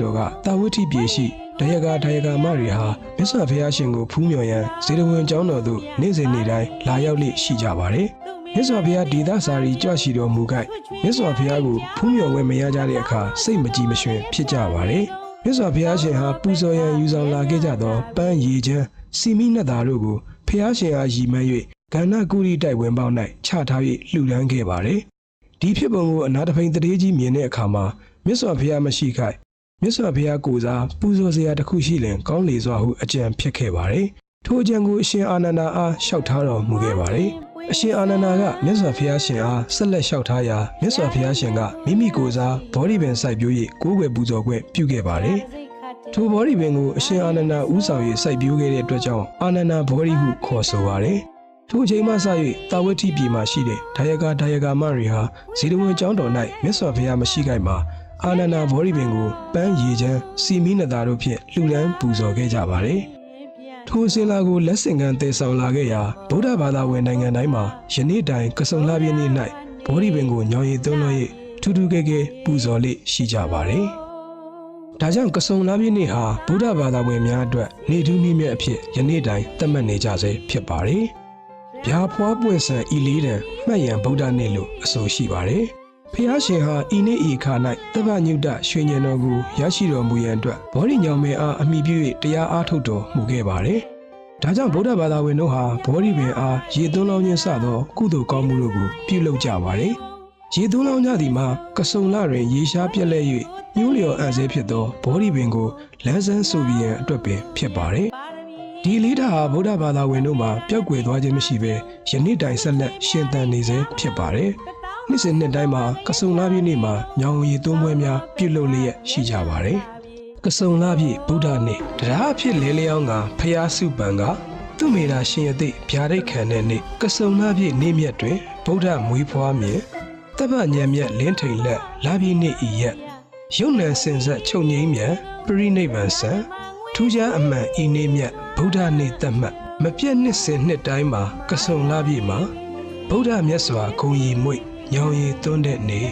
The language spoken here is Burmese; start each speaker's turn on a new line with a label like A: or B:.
A: တော်ကတာဝတိပြေရှိတယကတယကမတွေဟာမြတ်စွာဘုရားရှင်ကိုဖူးမြော်ရန်ဇေတဝန်ကျောင်းတော်သို့နေ့စဉ်နေ့တိုင်းလာရောက်လေ့ရှိကြပါတယ်။မြတ်စွာဘုရားဒေသစာရီကြွရှိတော်မူခိုက်မြတ်စွာဘုရားကိုဖူးမြော်ဝဲမရကြတဲ့အခါစိတ်မကြည်မရွှင်ဖြစ်ကြပါတယ်။မြတ်စွာဘုရားရှင်ဟာပူဇော်ရန်ယူဆောင်လာခဲ့ကြသောပန်းရည်ချမ်းစီမီနတ်သားတို့ကိုဘုရားရှင်အားရည်မှန်း၍ကန္နကုရီတိုက်ဝင်ပေါက်၌ချထား၍လှူဒန်းခဲ့ပါတယ်။ဒီဖြစ်ပုံကိုအနာတဖိန်တရေကြီးမြင်တဲ့အခါမှာမြတ်စွာဘုရားမရှိခိုက် မြတ်စွာဘုရားကိုယ်စားပူဇော်စရာတစ်ခုရှိလင်ကောင်းလေစွာဟုအကြံဖြစ်ခဲ့ပါတယ်။ထိုအကြံကိုအရှင်အာနန္ဒာအားလျှောက်ထားတော်မူခဲ့ပါတယ်။အရှင်အာနန္ဒာကမြတ်စွာဘုရားရှင်အားဆက်လက်လျှောက်ထားရာမြတ်စွာဘုရားရှင်ကမိမိကိုယ်စားဘောဓိပင်စိုက်ပျိုး၍ကိုးကွယ်ပူဇော်ခွင့်ပြုခဲ့ပါတယ်။ထိုဘောဓိပင်ကိုအရှင်အာနန္ဒာဦးဆောင်၍စိုက်ပျိုးခဲ့တဲ့အတွက်ကြောင့်အာနန္ဒာဘောဓိဟုခေါ်ဆိုပါတယ်။ထိုအချိန်မှစ၍တာဝတိပြည်မှာရှိတဲ့ဒါယကာဒါယကာမတွေဟာဇေတဝန်ကျောင်းတော်၌မြတ်စွာဘုရားမရှိခိုက်မှာ အာနန္ဒာဘောဓိပင်ကိုပန်းရည်ချမ်းစီမီနတာတို့ဖြင့်လှူဒန်းပူဇော်ခဲ့ကြပါတယ်။ထိုအစဉ်လာကိုလက်ဆင့်ကမ်းတည်ဆောင်လာခဲ့ရာဗုဒ္ဓဘာသာဝင်နိုင်ငံတိုင်းမှာယနေ့တိုင်ကစုံလာပြည့်နေ့၌ဘောဓိပင်ကိုညောင်ရည်သွန်းလို့၍ထူးထူးကဲကဲပူဇော်လေးရှိကြပါတယ်။ဒါကြောင့်ကစုံလာပြည့်နေ့ဟာဗုဒ္ဓဘာသာဝင်များအတွက်နေထူးနေ့မြတ်အဖြစ်ယနေ့တိုင်သတ်မှတ်နေကြဆဲဖြစ်ပါတယ်။ဗျာဖွားပွင့်ဆန်ဤလေးတန်မှတ်ရန်ဗုဒ္ဓနေ့လို့အဆိုရှိပါတယ်။ ဖျားရှင်ဟာဤနေ့ဤခါ၌တပ္ပညုတရွှေညံတော်ကိုရရှိတော်မူရန်အတွက်ဘောဓိညောင်မဲအားအမိပြု၍တရားအားထုတ်တော်မူခဲ့ပါတယ်။ဒါကြောင့်ဗုဒ္ဓဘာသာဝင်တို့ဟာဘောဓိပင်အားရေသွန်းလောင်းခြင်းစသောကုသိုလ်ကောင်းမှုတို့ကိုပြုလုပ်ကြပါတယ်။ရေသွန်းလောင်းကြသည်မှာကစုံလတွင်ရေရှားပြက်လက်၍ညှိုးလျော်အံ့ဆဲဖြစ်သောဘောဓိပင်ကိုလန်းဆန်းဆိုပြီးရန်အတွက်ပင်ဖြစ်ပါတယ်။ဒီလေးထားဟာဗုဒ္ဓဘာသာဝင်တို့မှာပျောက်ကွယ်သွားခြင်းမရှိဘဲယနေ့တိုင်ဆက်လက်ရှင်သန်နေစေဖြစ်ပါတယ်။ နှစ်စဉ်နှစ်တိုင်းမှာကစုံလပြည့်နေ့မှာညောင်ရည်သွန်းပွဲများပြုလုပ်လျက်ရှိကြပါတယ်။ကစုံလပြည့်ဗုဒ္ဓနေ့တရားအဖြစ်လဲလျောင်းကဖျားစုပံကသူမေတာရှင်ရသိဗျာဒိတ်ခံတဲ့နေ့ကစုံလပြည့်နေ့မြတ်တွင်ဗုဒ္ဓမွေးဖွားမြင်တပ္ပညံမြက်လင်းထိန်လက်လာပြည့်နေ့ဤရက်ယုံနံစင်ဆက်ချုပ်ငိမ့်မြန်ပရိနိဗ္ဗာန်ဆံထူးခြားအမှန်ဤနေ့မြတ်ဗုဒ္ဓနေ့တတ်မှတ်မပြတ်နှစ်စဉ်နှစ်တိုင်းမှာကစုံလာပြည့်မှာဗုဒ္ဓမြတ်စွာဂုံရီမွေ့ ညောင်ရီသွန်းတဲ့နေ့